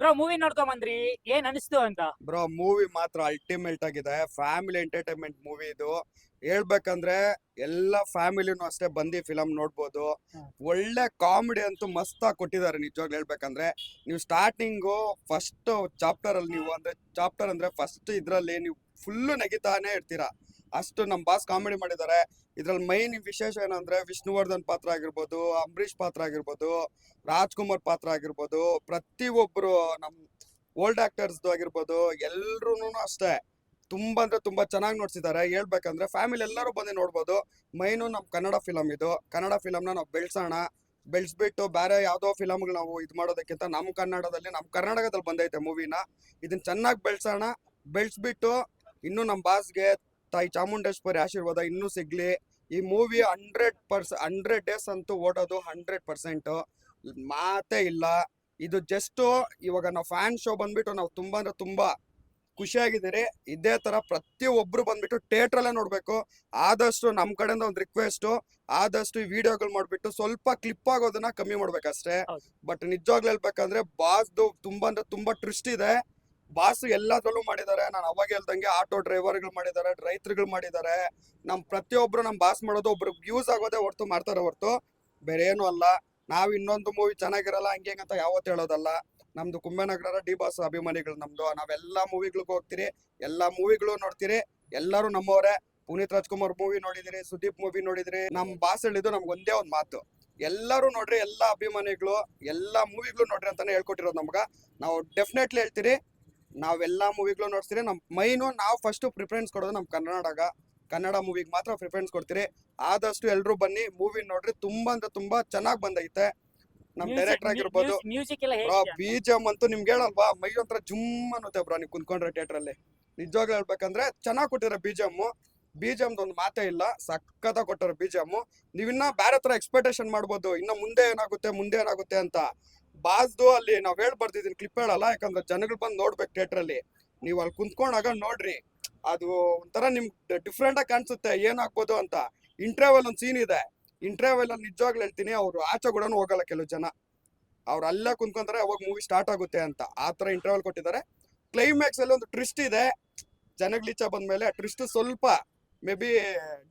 Bro movie ನೋಡ್ಕೊಂಡ್ ಬಂದ್ರಿ ಏನ್ ಅನಿಸ್ತು ಅಂತ? ಬ್ರೋ ಮೂವಿ ಮಾತ್ರ ಅಲ್ಟಿಮೇಟ್ ಆಗಿದೆ. ಫ್ಯಾಮಿಲಿ ಎಂಟರ್ಟೈನ್ಮೆಂಟ್ ಮೂವಿ ಇದು. ಹೇಳ್ಬೇಕಂದ್ರೆ ಎಲ್ಲ ಫ್ಯಾಮಿಲಿನೂ ಅಷ್ಟೇ ಬಂದಿ ಫಿಲಮ್ ನೋಡ್ಬೋದು. ಒಳ್ಳೆ ಕಾಮಿಡಿ ಅಂತೂ ಮಸ್ತಾಗಿ ಕೊಟ್ಟಿದ್ದಾರೆ ನಿಜವಾಗ್ಲೂ ಹೇಳ್ಬೇಕಂದ್ರೆ. ನೀವು ಸ್ಟಾರ್ಟಿಂಗು ಫಸ್ಟ್ ಚಾಪ್ಟರ್ ಅಲ್ಲಿ ನೀವು ಅಂದ್ರೆ ಚಾಪ್ಟರ್ ಅಂದ್ರೆ ಫಸ್ಟ್ ಇದ್ರಲ್ಲಿ ನೀವು ಫುಲ್ಲು ನೆಗಿತಾನೆ ಇರ್ತೀರಾ. ಅಷ್ಟು ನಮ್ಮ ಬಾಸ್ ಕಾಮಿಡಿ ಮಾಡಿದ್ದಾರೆ ಇದ್ರಲ್ಲಿ ಮೈನ್ ವಿಶೇಷ ಏನಂದ್ರೆ ವಿಷ್ಣುವರ್ಧನ್ ಪಾತ್ರ ಆಗಿರ್ಬೋದು, ಅಂಬರೀಷ್ ಪಾತ್ರ ಆಗಿರ್ಬೋದು, ರಾಜ್ಕುಮಾರ್ ಪಾತ್ರ ಆಗಿರ್ಬೋದು ಪ್ರತಿಯೊಬ್ಬರು ನಮ್ ಓಲ್ಡ್ ಆಕ್ಟರ್ಸ್ ಆಗಿರ್ಬೋದು ಎಲ್ರು ಅಷ್ಟೇ. ತುಂಬಾ ಅಂದ್ರೆ ತುಂಬಾ ಚೆನ್ನಾಗಿ ನೋಡ್ಸಿದ್ದಾರೆ ಹೇಳ್ಬೇಕಂದ್ರೆ ಫ್ಯಾಮಿಲಿ ಎಲ್ಲರೂ ಬಂದು ನೋಡ್ಬೋದು. ಮೈನು ನಮ್ ಕನ್ನಡ ಫಿಲಮ್ ಇದು. ಕನ್ನಡ ಫಿಲಮ್ನ ನಾವು ಬೆಳ್ಸೋಣ. ಬೆಳೆಸ್ಬಿಟ್ಟು ಬೇರೆ ಯಾವ್ದೋ ಫಿಲಮ್ಗಳು ನಾವು ಇದು ಮಾಡೋದಕ್ಕಿಂತ ನಮ್ಮ ಕನ್ನಡದಲ್ಲಿ ನಮ್ಮ ಕರ್ನಾಟಕದಲ್ಲಿ ಬಂದೈತೆ ಮೂವಿನ ಇದನ್ನ ಚೆನ್ನಾಗಿ ಬೆಳ್ಸೋಣ. ಬೆಳೆಸ್ಬಿಟ್ಟು ಇನ್ನು ನಮ್ಮ ಬಾಸ್ಗೆ ತಾಯಿ ಚಾಮುಂಡೇಶ್ವರಿ ಆಶೀರ್ವಾದ ಇನ್ನೂ ಸಿಗ್ಲಿ. ಈ movie hundred purse hundred days ಅಂತೂ ಓಡೋದು ಹಂಡ್ರೆಡ್ ಪರ್ಸೆಂಟ್ ಮಾತೇ ಇಲ್ಲ. ಇದು ಜಸ್ಟ್ ಇವಾಗ ನಾವು ಫ್ಯಾನ್ ಶೋ ಬಂದ್ಬಿಟ್ಟು ನಾವು ತುಂಬಾ ಅಂದ್ರೆ ತುಂಬಾ ಖುಷಿಯಾಗಿದ್ದೀರಿ. ಇದೇ ತರ ಪ್ರತಿಯೊಬ್ರು ಬಂದ್ಬಿಟ್ಟು ಥಿಯೇಟ್ರಲ್ಲೇ ನೋಡ್ಬೇಕು. ಆದಷ್ಟು ನಮ್ಮ ಕಡೆಯಿಂದ ಒಂದು ರಿಕ್ವೆಸ್ಟ್ ಆದಷ್ಟು ಈ ವಿಡಿಯೋಗಳು ಮಾಡ್ಬಿಟ್ಟು ಸ್ವಲ್ಪ ಕ್ಲಿಪ್ ಆಗೋದನ್ನ ಕಮ್ಮಿ ಮಾಡ್ಬೇಕಷ್ಟೇ. ಬಟ್ ನಿಜವಾಗ್ಲೂ ಹೇಳ್ಬೇಕಂದ್ರೆ ಬಾಸ್ದು ತುಂಬಾ ಅಂದ್ರೆ ತುಂಬಾ ಟ್ರಿಸ್ಟ್ ಇದೆ. ಬಾಸ್ ಎಲ್ಲದ್ರಲ್ಲೂ ಮಾಡಿದ್ದಾರೆ. ನಾನು ಅವಾಗ ಹೇಳ್ದಂಗೆ ಆಟೋ ಡ್ರೈವರ್ಗಳು ಮಾಡಿದ್ದಾರೆ, ರೈತರುಗಳು ಮಾಡಿದ್ದಾರೆ. ನಮ್ ಪ್ರತಿಯೊಬ್ರು ನಮ್ ಬಾಸ್ ಮಾಡೋದು ಒಬ್ರು ಯೂಸ್ ಆಗೋದೇ ಹೊರ್ತು ಮಾಡ್ತಾರೆ ಹೊರ್ತು. ಬೇರೆ ಏನು ಅಲ್ಲ. ನಾವ್ ಇನ್ನೊಂದು ಮೂವಿ ಚೆನ್ನಾಗಿರಲ್ಲ, ಹಂಗೆ ಅಂತ ಯಾವತ್ತು ಹೇಳೋದಲ್ಲ. ನಮ್ದು ಕುಂಭನಗರ ಡಿ ಬಾಸ್ ಅಭಿಮಾನಿಗಳು ನಮ್ದು. ನಾವೆಲ್ಲ ಮೂವಿಗಳಿಗೂ ಹೋಗ್ತೀರಿ, ಎಲ್ಲಾ ಮೂವಿಗಳು ನೋಡ್ತೀರಿ, ಎಲ್ಲರೂ ನಮ್ಮವರೇ. ಪುನೀತ್ ರಾಜ್ಕುಮಾರ್ ಮೂವಿ ನೋಡಿದಿರಿ, ಸುದೀಪ್ ಮೂವಿ ನೋಡಿದಿರಿ. ನಮ್ ಬಾಸ್ ಹೇಳಿದ್ದು ನಮ್ಗೆ ಒಂದೇ ಒಂದ್ ಮಾತು. ಎಲ್ಲರೂ ನೋಡ್ರಿ, ಎಲ್ಲಾ ಅಭಿಮಾನಿಗಳು, ಎಲ್ಲಾ ಮೂವಿಗಳು ನೋಡ್ರಿ ಅಂತಾನೆ ಹೇಳ್ಕೊಟ್ಟಿರೋದು ನಮ್ಗ. ನಾವು ಡೆಫಿನೆಟ್ಲಿ ಹೇಳ್ತೀರಿ ನಾವೆಲ್ಲಾ ಮೂವಿಗಳು ನೋಡ್ತೀರಿ ನಮ್ ಮೈನು ನಾವು ಫಸ್ಟ್ ಪ್ರಿಫರೆನ್ಸ್ ಕೊಡೋದು ನಮ್ ಕನ್ನಡಗ. ಕನ್ನಡ ಮೂವಿಗೆ ಮಾತ್ರ ಪ್ರಿಫರೆನ್ಸ್ ಕೊಡ್ತೀರಿ. ಆದಷ್ಟು ಎಲ್ರು ಬನ್ನಿ ಮೂವಿ ನೋಡ್ರಿ. ತುಂಬಾ ಅಂದ್ರೆ ತುಂಬಾ ಚೆನ್ನಾಗ್ ಬಂದೈತೆ. ನಮ್ ಡೈರೆಕ್ಟರ್ ಆಗಿರ್ಬೋದು. ಬೀಜಮ್ ಅಂತೂ ನಿಮ್ಗೆ ಹೇಳಲ್ವಾ? ಮೈ ಒಂಥರ ಜುಮ್ ಅನ್ನುತ್ತೆ ಬ್ರೋ ನೀವು ಕುಂತ್ಕೊಂಡ್ರೆ ಥಿಯೇಟರ್ ಅಲ್ಲಿ. ನಿಜವಾಗ್ಲೂ ಹೇಳ್ಬೇಕಂದ್ರೆ ಚೆನ್ನಾಗಿ ಕೊಟ್ಟಿರೋ ಬೀಜಮ್ ಬೀಜಮ್ ಒಂದ್ ಮಾತೇ ಇಲ್ಲ. ಸಕ್ಕತ್ತ ಕೊಟ್ಟರು ಬೀಜಮ್ ನೀವಿನ್ನ ಬೇರೆ ತರ ಎಕ್ಸ್ಪೆಕ್ಟೇಷನ್ ಮಾಡ್ಬೋದು. ಇನ್ನ ಮುಂದೆ ಏನಾಗುತ್ತೆ ಮುಂದೆ ಏನಾಗುತ್ತೆ ಅಂತ. ಬಾಸ್ದು ಅಲ್ಲಿ ನಾವ್ ಹೇಳ್ ಬರ್ತಿದ್ದೀನಿ ಕ್ಲಿಪ್ ಹೇಳಲ್ಲ, ಯಾಕಂದ್ರೆ ಜನಗಳು ಬಂದು ನೋಡ್ಬೇಕು ಥಿಯೇಟರ್ ಅಲ್ಲಿ. ನೀವು ಅಲ್ಲಿ ಕುಂತ್ಕೊಂಡಾಗ ನೋಡ್ರಿ, ಅದು ಒಂಥರ ನಿಮ್ ಡಿಫ್ರೆಂಟ್ ಆಗಿ ಕಾಣಿಸುತ್ತೆ ಏನಾಗ್ಬೋದು ಅಂತ. ಇಂಟರ್ವೆಲ್ ಒಂದು ಸೀನ್ ಇದೆ. ಇಂಟರ್ವೆಲ್ ಅಲ್ಲಿ ನಿಜವಾಗ್ಲೂ ಹೇಳ್ತೀನಿ, ಅವ್ರು ಆಚೆ ಕೂಡ ಹೋಗಲ್ಲ ಕೆಲವು ಜನ. ಅವ್ರು ಅಲ್ಲೇ ಕುಂತ್ಕೊಂತಾರೆ ಅವಾಗ ಮೂವಿ ಸ್ಟಾರ್ಟ್ ಆಗುತ್ತೆ ಅಂತ. ಆತರ ಇಂಟ್ರಾವೆಲ್ ಕೊಟ್ಟಿದ್ದಾರೆ. ಕ್ಲೈಮ್ಯಾಕ್ಸ್ ಅಲ್ಲಿ ಒಂದು ಟ್ರಿಸ್ಟ್ ಇದೆ. ಜನಗಳೀಚ ಬಂದ್ಮೇಲೆ ಟ್ರಿಸ್ಟ್ ಸ್ವಲ್ಪ ಮೇ ಬಿ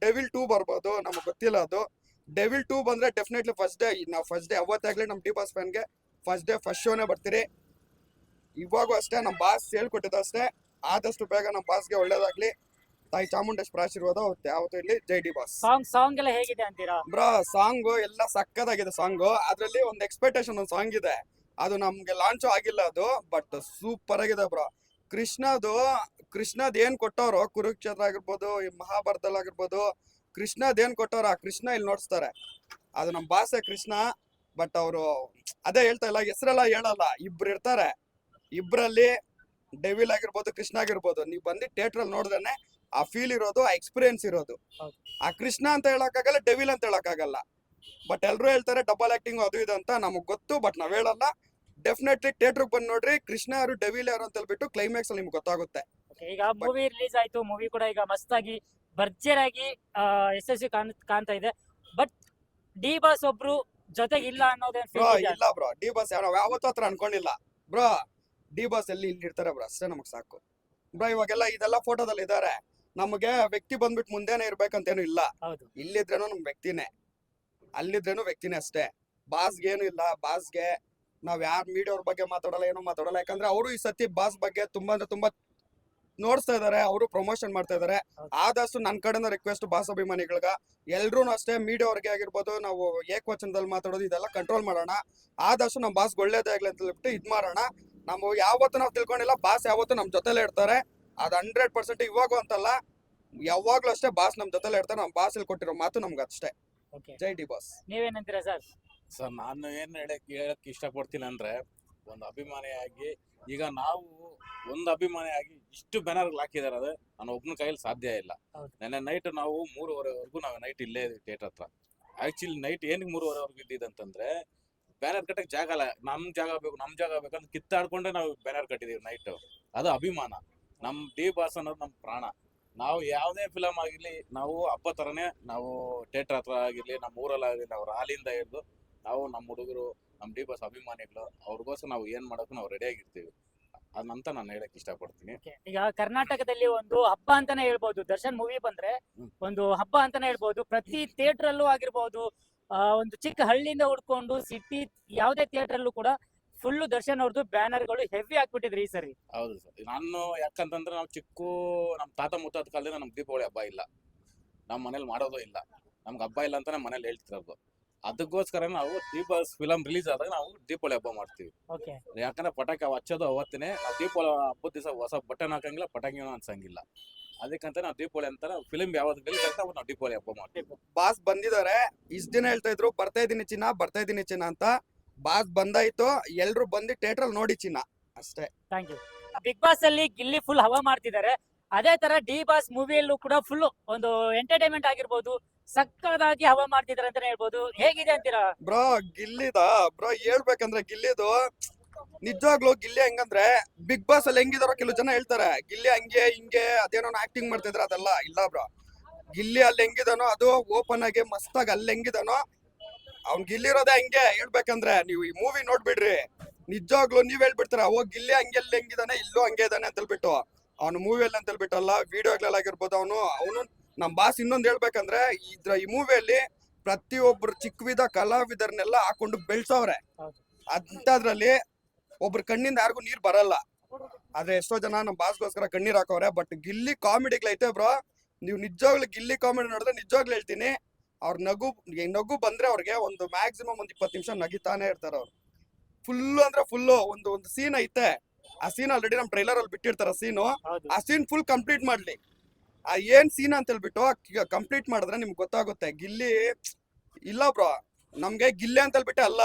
ಡೆವಿಲ್ ಟೂ ಬರ್ಬೋದು, ನಮಗೆ ಗೊತ್ತಿಲ್ಲ ಅದು. ಡೆವಿಲ್ ಟೂ ಬಂದ್ರೆ ಡೆಫಿನೆಟ್ಲಿ ಫಸ್ಟ್ ಡೇ ನಾವು ಫಸ್ಟ್ ಡೇ ಅವತ್ತಾಗ್ಲಿ ನಮ್ಮ ಡಿ ಬಾಸ್ ಫ್ಯಾನ್ಗೆ ಫಸ್ಟ್ ಡೇ ಫಸ್ಟ್ ಶೋನೇ ಬರ್ತೀರಿ. ಇವಾಗೂ ಅಷ್ಟೇ ನಮ್ಮ ಬಾಸ್ ಹೇಳ್ಕೊಟ್ಟಿದ್ದು ಅಷ್ಟೇ. ಆದಷ್ಟು ಬೇಗ ನಮ್ಮ ಬಾಸ್ಗೆ ಒಳ್ಳೇದಾಗ್ಲಿ. ತಾಯಿ ಚಾಮುಂಡೇಶ್ವರ ಆಶೀರ್ವಾದ ಅವತ್ತು ಇಲ್ಲಿ ಜೈ ಡಿ ಬಾಸ್ ಸಾಂಗ್ ಸಾಂಗ್ ಎಲ್ಲ ಹೇಗಿದೆ ಅಂತೀರಾ? ಬ್ರೋ ಸಾಂಗ್ ಎಲ್ಲ ಸಕ್ಕದಾಗಿದೆ ಸಾಂಗ್ ಅದ್ರಲ್ಲಿ ಒಂದು ಎಕ್ಸ್ಪೆಕ್ಟೇಷನ್ ಒಂದು ಸಾಂಗ್ ಇದೆ. ಅದು ನಮ್ಗೆ ಲಾಂಚ್ ಆಗಿಲ್ಲ ಅದು ಬಟ್ ಸೂಪರ್ ಆಗಿದೆ ಬ್ರೋ. ಕೃಷ್ಣದು ಕೃಷ್ಣದ್ ಏನ್ ಕೊಟ್ಟವ್ರು? ಕುರುಕ್ಷೇತ್ರ ಆಗಿರ್ಬೋದು ಈ ಮಹಾಭಾರತದಲ್ಲಿ ಆಗಿರ್ಬೋದು ಕೃಷ್ಣದ್ ಏನ್ ಕೊಟ್ಟವ್ರ? ಆ ಕೃಷ್ಣ ಇಲ್ಲಿ ನೋಡ್ಸ್ತಾರೆ. ಅದು ನಮ್ಮ ಭಾಷೆ ಕೃಷ್ಣ. ಬಟ್ ಅವರು ಅದೇ ಹೇಳ್ತಾ ಇಲ್ಲ, ಹೆಸರೆಲ್ಲ ಹೇಳಲ್ಲ. ಇಬ್ರು ಇರ್ತಾರೆ. ಇಬ್ರಲ್ಲಿ ಡೆವಿಲ್ ಆಗಿರ್ಬೋದು, ಕೃಷ್ಣ ಆಗಿರ್ಬೋದು. ನೀವು ಬಂದು ಥಿಯೇಟರ್ ಅಲ್ಲಿ ನೋಡಿದ್ರೆ ಆ ಫೀಲ್ ಇರೋದು, ಆ ಎಕ್ಸ್ಪೀರಿಯನ್ಸ್ ಇರೋದು. ಆ ಕೃಷ್ಣ ಅಂತ ಹೇಳಕ್ಕಾಗಲ್ಲ ಡೆವಿಲ್ ಅಂತ ಹೇಳಕ್ಕಾಗಲ್ಲ. ಬಟ್ ಎಲ್ಲರೂ ಹೇಳ್ತಾರೆ ಡಬಲ್ ಆಕ್ಟಿಂಗ್ ಅದು ಇದು ಅಂತ ನಮಗ್ ಗೊತ್ತು ಬಟ್ ನಾವ್ ಹೇಳಲ್ಲ. ಡೆಫಿನೆಟ್ಲಿ ಥಿಯೇಟರ್ ಬಂದು ನೋಡ್ರಿ, ಕೃಷ್ಣ ಯಾರು ಡೆವಿಲ್ ಯಾರು ಅಂತ ಹೇಳ್ಬಿಟ್ಟು ಕ್ಲೈಮ್ಯಾಕ್ಸ್ ನಿಮ್ಗೆ ಗೊತ್ತಾಗುತ್ತೆ. ಈಗ ಮೂವಿ ರಿಲೀಸ್ ಆಯ್ತು ಮೂವಿ ಕೂಡ ಈಗ ಮಸ್ತಾಗಿ ಭರ್ಜರಾಗಿ ಯಶಸ್ವಿ ಕಾಣ್, ಕಾಣ್ತಾ ಇದೆ. ಬಟ್ ಡಿ ಬಾಸ್ ಒಬ್ರು ಜೊತೆಗೆ ಇಲ್ಲ ಅನ್ನೋದೇನ್ ಬ್ರೋ ಇಲ್ಲ ಬ್ರೋ ಡಿ ಬಾಸ್ ಯಾವ ಯಾವತ್ತೂ ಹತ್ರ ಅನ್ಕೊಂಡಿಲ್ಲ. ಬ್ರೋ ಡಿ ಬಾಸ್ ಎಲ್ಲಿ ಇಲ್ಲಿ ಇರ್ತಾರೆ ಬ್ರೋ ಅಷ್ಟೇ ನಮಗ್ ಸಾಕು. ಬ್ರೋ ಇವಾಗೆಲ್ಲ ಇದೆಲ್ಲ ಫೋಟೋದಲ್ಲಿ ಇದ್ದಾರೆ ನಮಗೆ ವ್ಯಕ್ತಿ ಬಂದ್ಬಿಟ್ಟು ಮುಂದೆನೆ ಇರ್ಬೇಕಂತೇನು ಇಲ್ಲ. ಹೌದು. ಇಲ್ಲಿದ್ರೇನು ನಮ್ ವ್ಯಕ್ತಿನೇ. ಅಲ್ಲಿದ್ರೇನು ವ್ಯಕ್ತಿನೇ ಅಷ್ಟೇ. ಬಾಸ್ಗೆ ಏನು ಇಲ್ಲ. ಬಾಸ್ಗೆ ನಾವ್ ಯಾರ್ ಮೀಡಿಯೋರ್ ಬಗ್ಗೆ ಮಾತಾಡಲ್ಲ ಏನೋ ಮಾತಾಡಲ್ಲ. ಯಾಕಂದ್ರೆ ಅವರು ಈ ಸತಿ ಬಾಸ್ ಬಗ್ಗೆ ತುಂಬಾ ಅಂದ್ರೆ ತುಂಬಾ ನೋಡ್ಸ್ತಾ ಇದಾರೆ ಅವರು ಪ್ರಮೋಷನ್ ಮಾಡ್ತಾ ಇದಾರೆ. ಆದಷ್ಟು ನನ್ ಕಡೆಯಿಂದ ರಿಕ್ವೆಸ್ಟ್ ಬಾಸ್ ಅಭಿಮಾನಿಗಳ್ಗ ಎಲ್ರೂ ಅಷ್ಟೇ ಮೀಡಿಯಾವ್ರಿಗೆ ಆಗಿರ್ಬೋದು ನಾವು ಏಕವಚನದಲ್ಲಿ ಮಾತಾಡೋದು ಇದೆಲ್ಲ ಕಂಟ್ರೋಲ್ ಮಾಡೋಣ. ಆದಷ್ಟು ನಮ್ ಬಾಸ್ ಒಳ್ಳೇದೇ ಆಗ್ಲಿ ಅಂತ ಹೇಳ್ಬಿಟ್ಟು ಇದ್ ಮಾಡೋಣ. ನಾವು ಯಾವತ್ತು ನಾವು ತಿಳ್ಕೊಂಡಿಲ್ಲ ಬಾಸ್ ಯಾವತ್ತು ನಮ್ ಜೊತೆಲೇ ಇರ್ತಾರೆ. ಅದ್ ಹಂಡ್ರೆಡ್ ಪರ್ಸೆಂಟ್ ಇವಾಗೂ ಅಂತಲ್ಲ ಯಾವಾಗ್ಲೂ ಅಷ್ಟೇ ಬಾಸ್ ನಮ್ ಜೊತೆಲೇ ಇರ್ತಾರೆ ನಮ್ ಬಾಸ್ ಇಲ್ಲಿ ಕೊಟ್ಟಿರೋ ಮಾತು ನಮ್ಗೆ ಅಷ್ಟೇ. ಓಕೆ. ಜೈ ಡಿ ಬಾಸ್. ನೀವೇನಂತೀರಾ ಸರ್? ಸರ್ ನಾನು ಏನು ಹೇಳಕ್ ಹೇಳಕ್ ಇಷ್ಟಪಡ್ತೀನಿ ಅಂದ್ರೆ ಒಂದು ಅಭಿಮಾನಿಯಾಗಿ ಈಗ ನಾವು ಒಂದು ಅಭಿಮಾನಿಯಾಗಿ ಇಷ್ಟು ಬ್ಯಾನರ್ ಹಾಕಿದಾರೆ ಅದು ನಾನು ಒಬ್ಬನ ಕೈಯಲ್ಲಿ ಸಾಧ್ಯ ಇಲ್ಲ. ನೆನ್ನೆ ನೈಟ್ ನಾವು ಮೂರುವರೆವರೆಗೂ ನಾವು ನೈಟ್ ಇಲ್ಲೇ ಥಿಯೇಟರ್ ಹತ್ರ. ಆಕ್ಚುಲಿ ನೈಟ್ ಏನಕ್ಕೆ ಮೂರುವರೆವರೆಗೂ ಇದ್ದಿದ್ದಂತಂದ್ರೆ ಬ್ಯಾನರ್ ಕಟ್ಟಕ್ಕೆ ಜಾಗ ಅಲ್ಲ ನಮ್ ಜಾಗ ಬೇಕು ನಮ್ ಜಾಗ ಬೇಕಂತ ಕಿತ್ತಾಡ್ಕೊಂಡೆ ನಾವು ಬ್ಯಾನರ್ ಕಟ್ಟಿದೀವಿ ನೈಟ್ ಅದು ಅಭಿಮಾನ. ನಮ್ ಡಿ ಬಾಸ್ ಅನ್ನೋದು ನಮ್ ಪ್ರಾಣ. ನಾವು ಯಾವುದೇ ಫಿಲಮ್ ಆಗಿರ್ಲಿ ನಾವು ಹಬ್ಬ ತರನೇ ನಾವು ಥಿಯೇಟರ್ ಹತ್ರ ಆಗಿರ್ಲಿ ನಮ್ಮ ಊರಲ್ಲಿ ಆಗಿರ್ಲಿ ನಾವು ರಾಲಿಯಿಂದ ಹಿಡಿದು ನಾವು ನಮ್ಮ ಹುಡುಗರು ನಮ್ಮ ಡಿ ಬಾಸ್ ಅಭಿಮಾನಿಗಳು ಅವ್ರಿಗೋಸ್ಕರ ನಾವು ಏನ್ ಮಾಡೋಕೆ ನಾವು ರೆಡಿ ಆಗಿರ್ತೀವಿ. ಅದನ್ನಂತ ನಾನು ಹೇಳಕ್ ಇಷ್ಟಪಡ್ತೀನಿ. ಈಗ ಕರ್ನಾಟಕದಲ್ಲಿ ಒಂದು ಹಬ್ಬ ಅಂತಾನೆ ಹೇಳ್ಬೋದು. ದರ್ಶನ್ ಮೂವಿ ಬಂದ್ರೆ. ಒಂದು ಹಬ್ಬ ಅಂತಾನೆ ಹೇಳ್ಬೋದು. ಪ್ರತಿ ಥಿಯೇಟರ್ ಅಲ್ಲೂ ಆಗಿರ್ಬೋದು. ಆ, ಒಂದು ಚಿಕ್ಕ ಹಳ್ಳಿಯಿಂದ ಹುಡ್ಕೊಂಡು ಸಿಟಿ ಯಾವುದೇ ಥಿಯೇಟರ್ ಅಲ್ಲೂ ಕೂಡ ಫುಲ್ ದರ್ಶನ್ ಅವ್ರದ್ದು ಬ್ಯಾನರ್ಗಳು ಹೆವಿ ಹಾಕ್ಬಿಟ್ಟಿದ್ರಿ ಈ ಸರಿ. ಹೌದು ಸರ್. ನಾನು ಯಾಕಂತಂದ್ರೆ ನಾವು ಚಿಕ್ಕ ನಮ್ಮ ತಾತ ಮುತ್ತಾತ ಕಾಲದಿಂದ ನಮ್ಗೆ ದೀಪಾವಳಿ ಹಬ್ಬ ಇಲ್ಲ. ನಮ್ಮ ಮನೇಲಿ ಮಾಡೋದು ಇಲ್ಲ. ನಮ್ಗೆ ಹಬ್ಬ ಇಲ್ಲ ಅಂತಾನೆ ಮನೇಲಿ ಹೇಳ್ತಿರೋದು. ಅದಕ್ಕೋಸ್ಕರ ನಾವು ದೀಪ ಫಿಲಂ ರಿಲೀಸ್ ಆದಾಗ ನಾವು ದೀಪಾವಳಿ ಹಬ್ಬ ಮಾಡ್ತೀವಿ. ಓಕೆ ಯಾಕಂದ್ರೆ ಪಟಾಕಿ ಅವ್ ಹಚ್ಚೋದು ಅವತ್ತಿನೇ ನಾವು ದೀಪಾವಳಿ ಹಬ್ಬದ ದಿವಸ ಹೊಸ ಬಟನ್ ಹಾಕಂಗಿಲ್ಲ ಪಟಾಕಿ ಅನ್ಸಂಗಿಲ್ಲ ಅದಕ್ಕಂತ ನಾವು ದೀಪಾವಳಿ ಅಂತ ಫಿಲ್ಮ್ ಯಾವ್ದು ರಿಲೀಸ್ ಆಗ್ತಾ ನಾವು ದೀಪಾವಳಿ ಹಬ್ಬ ಮಾಡ್ತೀವಿ. ಬಾಸ್ ಬಂದಿದ್ದಾರೆ. ಇಷ್ಟ ದಿನ ಹೇಳ್ತಾ ಇದ್ರು ಬರ್ತಾ ಇದೀನಿ ಚಿನ್ನ ಬರ್ತಾ ಇದೀನಿ ಚಿನ್ನ ಅಂತ. ಬಾಸ್ ಬಂದಾಯ್ತು ಎಲ್ರು ಬಂದು ಥಿಯೇಟರ್ ಅಲ್ಲಿ ನೋಡಿ ಚಿನ್ನ. ಅಷ್ಟೇ. ಥ್ಯಾಂಕ್ ಯು ಬಿಗ್ ಬಾಸ್ ಅಲ್ಲಿ ಗಿಲ್ಲಿ ಫುಲ್ ಹವಾ ಮಾಡ್ತಿದ್ದಾರೆ. ಅದೇ ತರ ಡಿ ಬಾಸ್ ಮೂವಿಯಲ್ಲೂ ಕೂಡ ಫುಲ್ ಒಂದು ಎಂಟರ್ಟೈನ್ಮೆಂಟ್ ಆಗಿರ್ಬೋದು ಸಕ್ಕದಾಗಿ ಹವಾ ಮಾಡ್ತಿದ್ರ ಅಂತಾನೆ ಹೇಳ್ಬೋದು. ಹೇಗಿದೆ ಅಂತೀರಾ? ಬ್ರೋ, ಗಿಲ್ಲಿದ? ಬ್ರೋ, ಹೇಳ್ಬೇಕಂದ್ರೆ ಗಿಲ್ಲಿದು ನಿಜವಾಗ್ಲೂ ಗಿಲ್ಲಿ ಹೆಂಗಂದ್ರೆ ಬಿಗ್ ಬಾಸ್ ಅಲ್ಲಿ ಹೆಂಗಿದಾರೋ ಕೆಲವು ಜನ ಹೇಳ್ತಾರೆ, ಗಿಲ್ಲಿ ಹಂಗೆ, ಹಿಂಗೆ, ಅದೇನೋ ಆಕ್ಟಿಂಗ್ ಮಾಡ್ತಿದ್ರ, ಅದೆಲ್ಲ ಇಲ್ಲ ಬ್ರೋ. ಗಿಲ್ಲಿ ಅಲ್ಲಿ ಹೆಂಗಿದಾನೋ, ಅದು ಓಪನ್ ಆಗಿ ಮಸ್ತಾಗಿ ಅಲ್ಲಿ ಹೆಂಗಿದಾನೋ, ಅವ್ನ್ ಗಿಲ್ಲಿರೋದೇ ಹಂಗೆ. ಹೇಳ್ಬೇಕಂದ್ರೆ ನೀವು ಈ ಮೂವಿ ನೋಡ್ಬಿಡ್ರಿ. ನಿಜವಾಗ್ಲೂ ನೀವ್ ಹೇಳ್ಬಿಡ್ತಾರ, ಓ, ಗಿಲ್ಲಿ ಹಂಗೆ ಅಲ್ಲಿ ಹೆಂಗಿದಾನೆ, ಇಲ್ಲೂ ಹಂಗೆ ಇದಾನೆ ಅಂತ ಹೇಳ್ಬಿಟ್ಟು ಅವ್ನು ಮೂವಿಯಲ್ಲಿ ಅಂತ ಹೇಳ್ಬಿಟ್ಟಲ್ಲ ವಿಡಿಯೋಗಳಾಗಿರ್ಬೋದು ಅವನು ಅವನು ನಮ್ಮ ಬಾಸ್ ಇನ್ನೊಂದು ಹೇಳ್ಬೇಕಂದ್ರೆ ಇದ್ರ ಈ ಮೂವಿಯಲ್ಲಿ ಪ್ರತಿಯೊಬ್ರು ಚಿಕ್ಕವಿದ ಕಲಾವಿದರನ್ನೆಲ್ಲ ಹಾಕೊಂಡು ಬೆಳ್ಸವ್ರೆ. ಅಂತದ್ರಲ್ಲಿ ಒಬ್ರ ಕಣ್ಣಿಂದ ಯಾರಿಗೂ ನೀರ್ ಬರಲ್ಲ. ಆದ್ರೆ ಎಷ್ಟೋ ಜನ ನಮ್ಮ ಬಾಸ್ಗೋಸ್ಕರ ಕಣ್ಣೀರ್ ಹಾಕವ್ರೆ ಬಟ್ ಗಿಲ್ಲಿ ಕಾಮಿಡಿಗಳೈತೆ ಬ್ರೋ ನೀವು ನಿಜವಾಗ್ಲೂ ಗಿಲ್ಲಿ ಕಾಮಿಡಿ ನೋಡಿದ್ರೆ ನಿಜವಾಗ್ಲೂ ಹೇಳ್ತೀನಿ, ಅವ್ರ ನಗು ನಗು ಬಂದ್ರೆ ಅವ್ರಿಗೆ ಒಂದು ಮ್ಯಾಕ್ಸಿಮಮ್ ಒಂದು ಇಪ್ಪತ್ತು ನಿಮಿಷ ನಗಿತಾನೆ ಇರ್ತಾರ ಅವ್ರು. ಫುಲ್ ಅಂದ್ರೆ ಫುಲ್ಲು ಒಂದು ಒಂದು ಸೀನ್ ಐತೆ. ಆ ಸೀನ್ ಆಲ್ರೆಡಿ ನಮ್ ಟ್ರೈಲರ್ ಅಲ್ಲಿ ಬಿಟ್ಟಿರ್ತಾರ ಸೀನು ಆ ಸೀನ್ ಫುಲ್ ಕಂಪ್ಲೀಟ್ ಮಾಡ್ಲಿ. ಆ ಏನ್ ಸೀನ್ ಅಂತ ಹೇಳ್ಬಿಟ್ಟು ಕಂಪ್ಲೀಟ್ ಮಾಡಿದ್ರೆ ನಿಮ್ಗೆ ಗೊತ್ತಾಗುತ್ತೆ. ಗಿಲ್ಲಿ ಇಲ್ಲ ಬ್ರೋ ನಮ್ಗೆ ಗಿಲ್ಲೆ ಅಂತ ಹೇಳ್ಬಿಟ್ಟೆ ಅಲ್ಲ.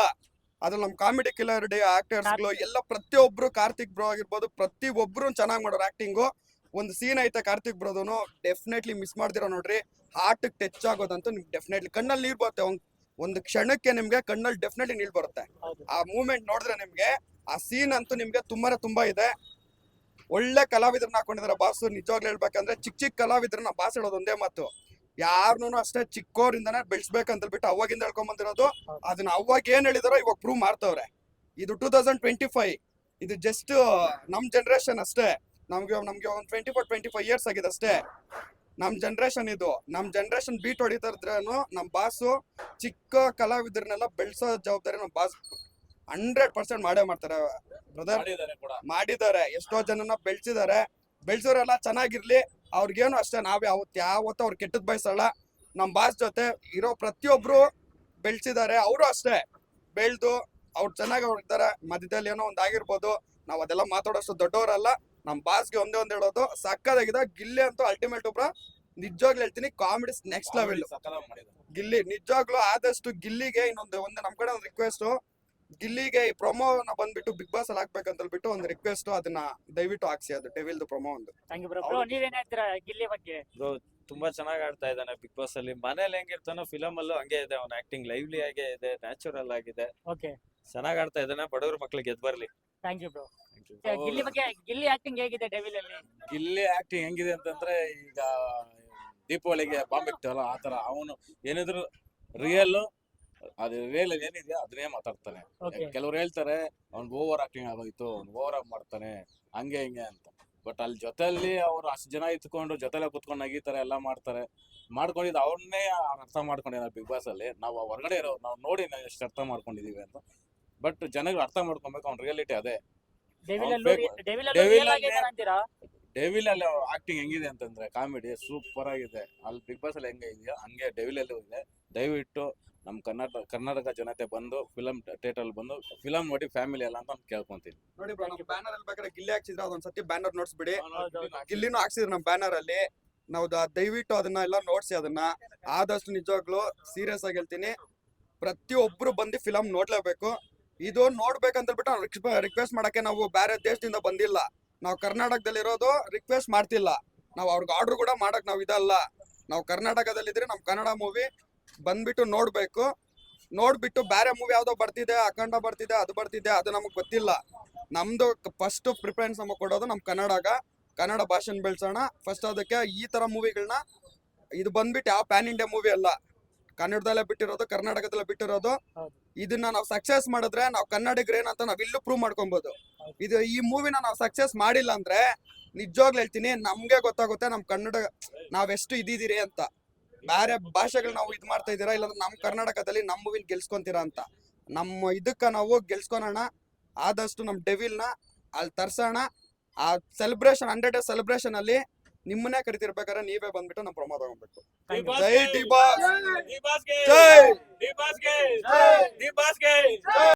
ಅದ್ರಲ್ಲಿ ನಮ್ ಕಾಮಿಡಿ ಕಿಲರ್ ಡೇ ಆಕ್ಟರ್ಸ್ಗಳು ಎಲ್ಲ ಪ್ರತಿಯೊಬ್ರು ಕಾರ್ತಿಕ್ ಬ್ರೋ ಆಗಿರ್ಬೋದು ಪ್ರತಿ ಒಬ್ರು ಚೆನ್ನಾಗಿ ಮಾಡೋರು ಆಕ್ಟಿಂಗು ಒಂದು ಸೀನ್ ಐತೆ ಕಾರ್ತಿಕ್ ಬ್ರೋದನು ಡೆಫಿನೆಟ್ಲಿ ಮಿಸ್ ಮಾಡ್ದಿರೋ ನೋಡ್ರಿ. ಹಾರ್ಟ್ ಟಚ್ ಆಗೋದಂತೂ ನಿಮ್ಗೆ ಡೆಫಿನೆಟ್ಲಿ ಕಣ್ಣಲ್ಲಿ ನೀರ್ ಬರುತ್ತೆ. ಒಂದ್ ಒಂದು ಕ್ಷಣಕ್ಕೆ ನಿಮ್ಗೆ ಕಣ್ಣಲ್ಲಿ ಡೆಫಿನೆಟ್ಲಿ ನೀರ್ ಬರುತ್ತೆ. ಆ ಮೂಮೆಂಟ್ ನೋಡಿದ್ರೆ ನಿಮ್ಗೆ ಆ ಸೀನ್ ಅಂತೂ ನಿಮ್ಗೆ ತುಂಬಾನೇ ತುಂಬಾ ಇದೆ. ಒಳ್ಳೆ ಕಲಾವಿದ್ರನ್ನ ಹಾಕೊಂಡಿದ್ದಾರೆ ಬಾಸು. ನಿಜವಾಗ್ಲೂ ಹೇಳ್ಬೇಕಂದ್ರೆ ಚಿಕ್ಕ ಚಿಕ್ಕ ಕಲಾವಿದ್ರನ್ನ ಬಾಸ್ ಹೇಳೋದು ಒಂದೇ ಮಾತು. ಯಾರನ್ನೂ ಅಷ್ಟೇ ಚಿಕ್ಕೋರಿಂದಾನೆ ಬೆಳೆಸ್ಬೇಕಂತ ಹೇಳ್ಬಿಟ್ಟು ಅವಾಗಿಂದ ಹೇಳ್ಕೊಂಡ್ ಬಂದಿರೋದು ಅದನ್ನ ಅವಾಗ ಏನ್ ಹೇಳಿದಾರೋ ಇವಾಗ ಪ್ರೂವ್ ಮಾಡ್ತವ್ರೆ. ಇದು ಟೂ ತೌಸಂಡ್ ಟ್ವೆಂಟಿ ಫೈವ್ ಇದು ಜಸ್ಟ್ ನಮ್ ಜನರೇಷನ್ ಅಷ್ಟೇ. ನಮ್ಗೆ ನಮ್ಗೆ ಒಂದು twenty four twenty five years ಆಗಿದೆ ಅಷ್ಟೇ. ನಮ್ ಜನರೇಷನ್ ಇದು. ನಮ್ ಜನರೇಷನ್ ಬೀಟ್ ಹೊಡಿತಾ ಇದ್ರೇನು ನಮ್ ಬಾಸು ಚಿಕ್ಕ ಕಲಾವಿದರನ್ನೆಲ್ಲ ಬೆಳೆಸೋ ಜವಾಬ್ದಾರಿ ನಮ್ ಬಾಸ್. ಹಂಡ್ರೆಡ್ ಪರ್ಸೆಂಟ್ ಮಾಡೇ ಮಾಡ್ತಾರೆ. ಬ್ರದರ್ ಮಾಡಿದ್ದಾರೆ ಎಷ್ಟೋ ಜನನ ಬೆಳ್ಸಿದ್ದಾರೆ. ಬೆಳ್ಸೋರೆಲ್ಲ ಚೆನ್ನಾಗಿರ್ಲಿ. ಅವ್ರಿಗೇನು ಅಷ್ಟೇ ನಾವ್ ಯಾವತ್ತು ಯಾವತ್ತು ಅವ್ರು ಕೆಟ್ಟದ್ ಬಯಸಲ್ಲ. ನಮ್ ಬಾಸ್ ಜೊತೆ ಇರೋ ಪ್ರತಿಯೊಬ್ರು ಬೆಳ್ಸಿದ್ದಾರೆ. ಅವರು ಅಷ್ಟೇ. ಬೆಳ್ದು ಅವ್ರು ಚೆನ್ನಾಗಿ ಅವ್ರು ಇದ್ದಾರೆ. ಮಧ್ಯದಲ್ಲಿ ಏನೋ ಒಂದ್ ಆಗಿರ್ಬೋದು. ನಾವ್ ಅದೆಲ್ಲ ಮಾತಾಡೋಷ್ಟು ದೊಡ್ಡವರಲ್ಲ. ನಮ್ ಬಾಸ್ಗೆ ಒಂದೇ ಒಂದು ಹೇಳೋದು. ಸಕ್ಕದಾಗಿದೆ. ಗಿಲ್ಲಿ ಅಂತೂ ಅಲ್ಟಿಮೇಟ್ ಒಬ್ರ ನಿಜವಾಗ್ಲೂ ಹೇಳ್ತೀನಿ ಕಾಮಿಡಿ ನೆಕ್ಸ್ಟ್ ಲೆವೆಲ್ ಗಿಲ್ಲಿ ನಿಜವಾಗ್ಲೂ ಆದಷ್ಟು ಗಿಲ್ಲಿಗೆ ಇನ್ನೊಂದು ಒಂದು ನಮ್ ಕಡೆ ಒಂದು ರಿಕ್ವೆಸ್ಟ್ ಗಿಲ್ಲಿಗೆ ಈ ಪ್ರೊಮೋನ ಬಂದ್ಬಿಟ್ಟು ಬಿಗ್ ಬಾಸ್ ಅಲ್ಲಿ ಹಾಕ್ಬೇಕಂತ ಹೇಳ್ಬಿಟ್ಟು ಒಂದು ರಿಕ್ವೆಸ್ಟ್ ಅದನ್ನ ದಯವಿಟ್ಟು ಹಾಕ್ಸಿ ಅದು ಟೆವಿಲ್ದು ಪ್ರೊಮೋ ಒಂದು. ಥ್ಯಾಂಕ್ ಯು ಬ್ರೋ ಬ್ರೋ ನೀವೇನ್ ಹೇಳ್ತೀರಾ ಗಿಲ್ಲಿ ಬಗ್ಗೆ? ತುಂಬಾ ಚೆನ್ನಾಗಿ ಆಡ್ತಾ ಇದ್ದಾನೆ ಬಿಗ್ ಬಾಸ್ ಅಲ್ಲಿ. ಮನೇಲಿ ಹೆಂಗಿರ್ತಾನೋ ಫಿಲಮ್ ಅಲ್ಲೂ ಹಂಗೆ ಇದೆ ಅವ್ನ ಆಕ್ಟಿಂಗ್ ಲೈವ್ಲಿ ಆಗೇ ಇದೆ ನ್ಯಾಚುರಲ್ ಆಗಿದೆ. ಓಕೆ ಚೆನ್ನಾಗ್ ಆಡ್ತಾ ಇದ್ದಾನೆ ಬಡವ್ರ ಮಕ್ಳಿಗೆ ಗೆದ್ ಬರ್ಲಿ. ಥ್ಯಾಂಕ್ ಯು ಬ್ರೋ ಗಿಲ್ಲಿ ಬಗ್ಗೆ ಗಿಲ್ಲಿ ಆಕ್ಟಿಂಗ್ ಹೇಗಿದೆ ಡೆವಿಲ್ ಅಲ್ಲಿ? ಗಿಲ್ಲಿ ಆಕ್ಟಿಂಗ್ ಹೆಂಗಿದೆ ಅಂತಂದ್ರೆ ಈಗ ದೀಪಾವಳಿಗೆ ಬಾಂಬ್ ಆತರ ಆ ತರ ಅವನು ಏನಿದ್ರು ರಿಯಲ್ ಅದು ರಿಯಲ್ ಏನಿದೆಯಾ ಅದನ್ನೇ ಮಾತಾಡ್ತಾನೆ. ಕೆಲವ್ರು ಹೇಳ್ತಾರೆ ಅವ್ನ್ ಓವರ್ ಆಕ್ಟಿಂಗ್ ಆಗೋಯ್ತು ಅವ್ನು ಓವರ್ ಆಗಿ ಮಾಡ್ತಾನೆ ಹಂಗೆ ಹಿಂಗೆ ಅಂತ. ಬಟ್ ಅಲ್ಲಿ ಜೊತೆಲಿ ಅವ್ರು ಅಷ್ಟು ಜನ ಇತ್ಕೊಂಡು ಜೊತೆಲೆ ಕುತ್ಕೊಂಡು ನಗೀತಾರೆ ಎಲ್ಲ ಮಾಡ್ತಾರೆ. ಮಾಡ್ಕೊಂಡಿದ್ದು ಅವ್ರನ್ನೇ ಅರ್ಥ ಮಾಡ್ಕೊಂಡಿದ್ದಾರೆ ಬಿಗ್ ಬಾಸ್ ಅಲ್ಲಿ. ನಾವು ಹೊರಗಡೆ ಇರೋ ನಾವು ನೋಡಿ ನಾವು ಎಷ್ಟು ಅರ್ಥ ಮಾಡ್ಕೊಂಡಿದೀವಿ ಅಂತ. ಬಟ್ ಜನಗಳು ಅರ್ಥ ಮಾಡ್ಕೊಬೇಕು ಅವ್ನ ರಿಯಾಲಿಟಿ ಅದೇ. ಡೆವಿಲ್ ಅವ್ನ್ ಅಲ್ಲೂ ಬೇಕು. ಡೆವಿಲ್ Devil ಅಲ್ಲೂ ಅಲ್ಲಿ- ಆಗಿದ್ದಾರೆ ಅಂತೀರಾ? ಡೆವಿಲ್ ಅಲ್ಲಿ ಆಕ್ಟಿಂಗ್ ಹೆಂಗಿದೆ ಅಂತಂದ್ರೆ ಕಾಮಿಡಿ ಸೂಪರ್ ಆಗಿದೆ. ಅಲ್ಲಿ ಬಿಗ್ ಬಾಸ್ ಅಲ್ಲಿ ಹೆಂಗೆ ಇದೆಯಾ ಹಂಗೆ ಡೆವಿಲ್ ಅಲ್ಲೂ ಇದೆ. ದಯವಿಟ್ಟು ನಮ್ಮ ಕರ್ನಾಟಕ ಕರ್ನಾಟಕ ಜನತೆ ಬಂದು ಫಿಲಂ ಥಿಯೇಟರ್ ಬಂದು ಫಿಲಂ ನೋಡಿ ಫ್ಯಾಮಿಲಿ ಎಲ್ಲ ಅಂತ ನಾನು ಕೇಳ್ಕೊಂತೀನಿ. ನೋಡಿ ಬ್ಯಾನರ್ ಅಲ್ಲಿ ಬೇಕಾದ್ರೆ ಗಿಲ್ಲಿ ಹಾಕ್ಸಿದ್ರೆ ಅದೊಂದ್ಸತಿ ಬ್ಯಾನರ್ ನೋಡ್ಸ್ಬಿಡಿ. ಗಿಲ್ಲಿನೂ ಹಾಕ್ಸಿದ್ರು ನಮ್ಮ ಬ್ಯಾನರ್ ಅಲ್ಲಿ. ನಾವು ದಯವಿಟ್ಟು ಅದನ್ನ ಎಲ್ಲ ನೋಡ್ಸಿ ಅದನ್ನ. ಆದಷ್ಟು ನಿಜವಾಗ್ಲು ಸೀರಿಯಸ್ ಆಗಿ ಹೇಳ್ತೀನಿ. ಪ್ರತಿಯೊಬ್ರು ಬಂದು ಫಿಲಂ ನೋಡ್ಲೇಬೇಕು. ಇದು ನೋಡ್ಬೇಕಂತ ಹೇಳ್ಬಿಟ್ಟು ರಿಕ್ವೆಸ್ಟ್ ಮಾಡಕ್ಕೆ ನಾವು ಬೇರೆ ದೇಶದಿಂದ ಬಂದಿಲ್ಲ. ನಾವು ಕರ್ನಾಟಕದಲ್ಲಿ ಇರೋದು ರಿಕ್ವೆಸ್ಟ್ ಮಾಡ್ತಿಲ್ಲ. ನಾವು ಅವ್ರಿಗೆ ಆರ್ಡರ್ ಕೂಡ ಮಾಡಕ್ ನಾವು ಇದಲ್ಲ. ನಾವು ಕರ್ನಾಟಕದಲ್ಲಿದ್ರೆ ನಮ್ಮ ಕನ್ನಡ ಮೂವಿ ಬಂದ್ಬಿಟ್ಟು ನೋಡ್ಬೇಕು. ನೋಡ್ಬಿಟ್ಟು ಬೇರೆ ಮೂವಿ ಯಾವ್ದೋ ಬರ್ತಿದೆ ಅಖಂಡ ಬರ್ತಿದೆ ಅದು ಬರ್ತಿದೆ ಅದು ನಮಗ್ ಗೊತ್ತಿಲ್ಲ. ನಮ್ದು ಫಸ್ಟ್ ಪ್ರಿಫರೆನ್ಸ್ ನಮಗೆ ಕೊಡೋದು ನಮ್ ಕನ್ನಡಗ. ಕನ್ನಡ ಭಾಷೆನ ಬೆಳ್ಸೋಣ. ಫಸ್ಟ್ ಅದಕ್ಕೆ ಈ ತರ ಮೂವಿಗಳನ್ನ ಇದು ಬಂದ್ಬಿಟ್ಟು ಯಾವ ಪ್ಯಾನ್ ಇಂಡಿಯಾ ಮೂವಿ ಅಲ್ಲ. ಕನ್ನಡದಲ್ಲೇ ಬಿಟ್ಟಿರೋದು ಕರ್ನಾಟಕದಲ್ಲೇ ಬಿಟ್ಟಿರೋದು. ಇದನ್ನ ನಾವು ಸಕ್ಸಸ್ ಮಾಡಿದ್ರೆ ನಾವು ಕನ್ನಡಿಗರೇನು ಏನಂತ ನಾವ್ ಇಲ್ಲೂ ಪ್ರೂವ್ ಮಾಡ್ಕೊಬಹುದು ಇದು ಈ ಮೂವಿನ ನಾವು ಸಕ್ಸಸ್ ಮಾಡಿಲ್ಲ ಅಂದ್ರೆ ನಿಜವಾಗ್ಲೂ ಹೇಳ್ತೀನಿ ನಮ್ಗೆ ಗೊತ್ತಾಗುತ್ತೆ ನಮ್ ಕನ್ನಡ ನಾವೆಷ್ಟು ಇದ್ದೀರಿ ಅಂತ. ಬೇರೆ ಭಾಷೆಗಳು ನಾವು ಇದ್ ಮಾಡ್ತಾ ಇದೀರಾ ಇಲ್ಲಾಂದ್ರೆ ನಮ್ ಕರ್ನಾಟಕದಲ್ಲಿ ನಮ್ ಮೂವಿನ ಗೆಲ್ಸ್ಕೊಂತೀರಾ ಅಂತ. ನಮ್ಮ ಇದಕ್ಕ ನಾವು ಗೆಲ್ಸ್ಕೊಳೋಣ. ಆದಷ್ಟು ನಮ್ ಡೆವಿಲ್ನ ಅಲ್ಲಿ ತರ್ಸೋಣ. ಆ ಸೆಲೆಬ್ರೇಷನ್ ಹಂಡ್ರೆಡ್ ಡೇಸ್ ಸೆಲೆಬ್ರೇಷನ್ ಅಲ್ಲಿ ನಿಮ್ಮನ್ನೇ ಕರಿತಿರ್ಬೇಕಾದ್ರೆ ನೀವೇ ಬಂದ್ಬಿಟ್ಟು ನಮ್ಮ ಪ್ರಮೋದ್ ತಗೊಂಡ್ಬೇಕು ಜೈ ಡಿ ಬಾಸ್ ಜೈ ಡಿ ಬಾಸ್ಗೆ ಜೈ ಡಿ ಬಾಸ್ಗೆ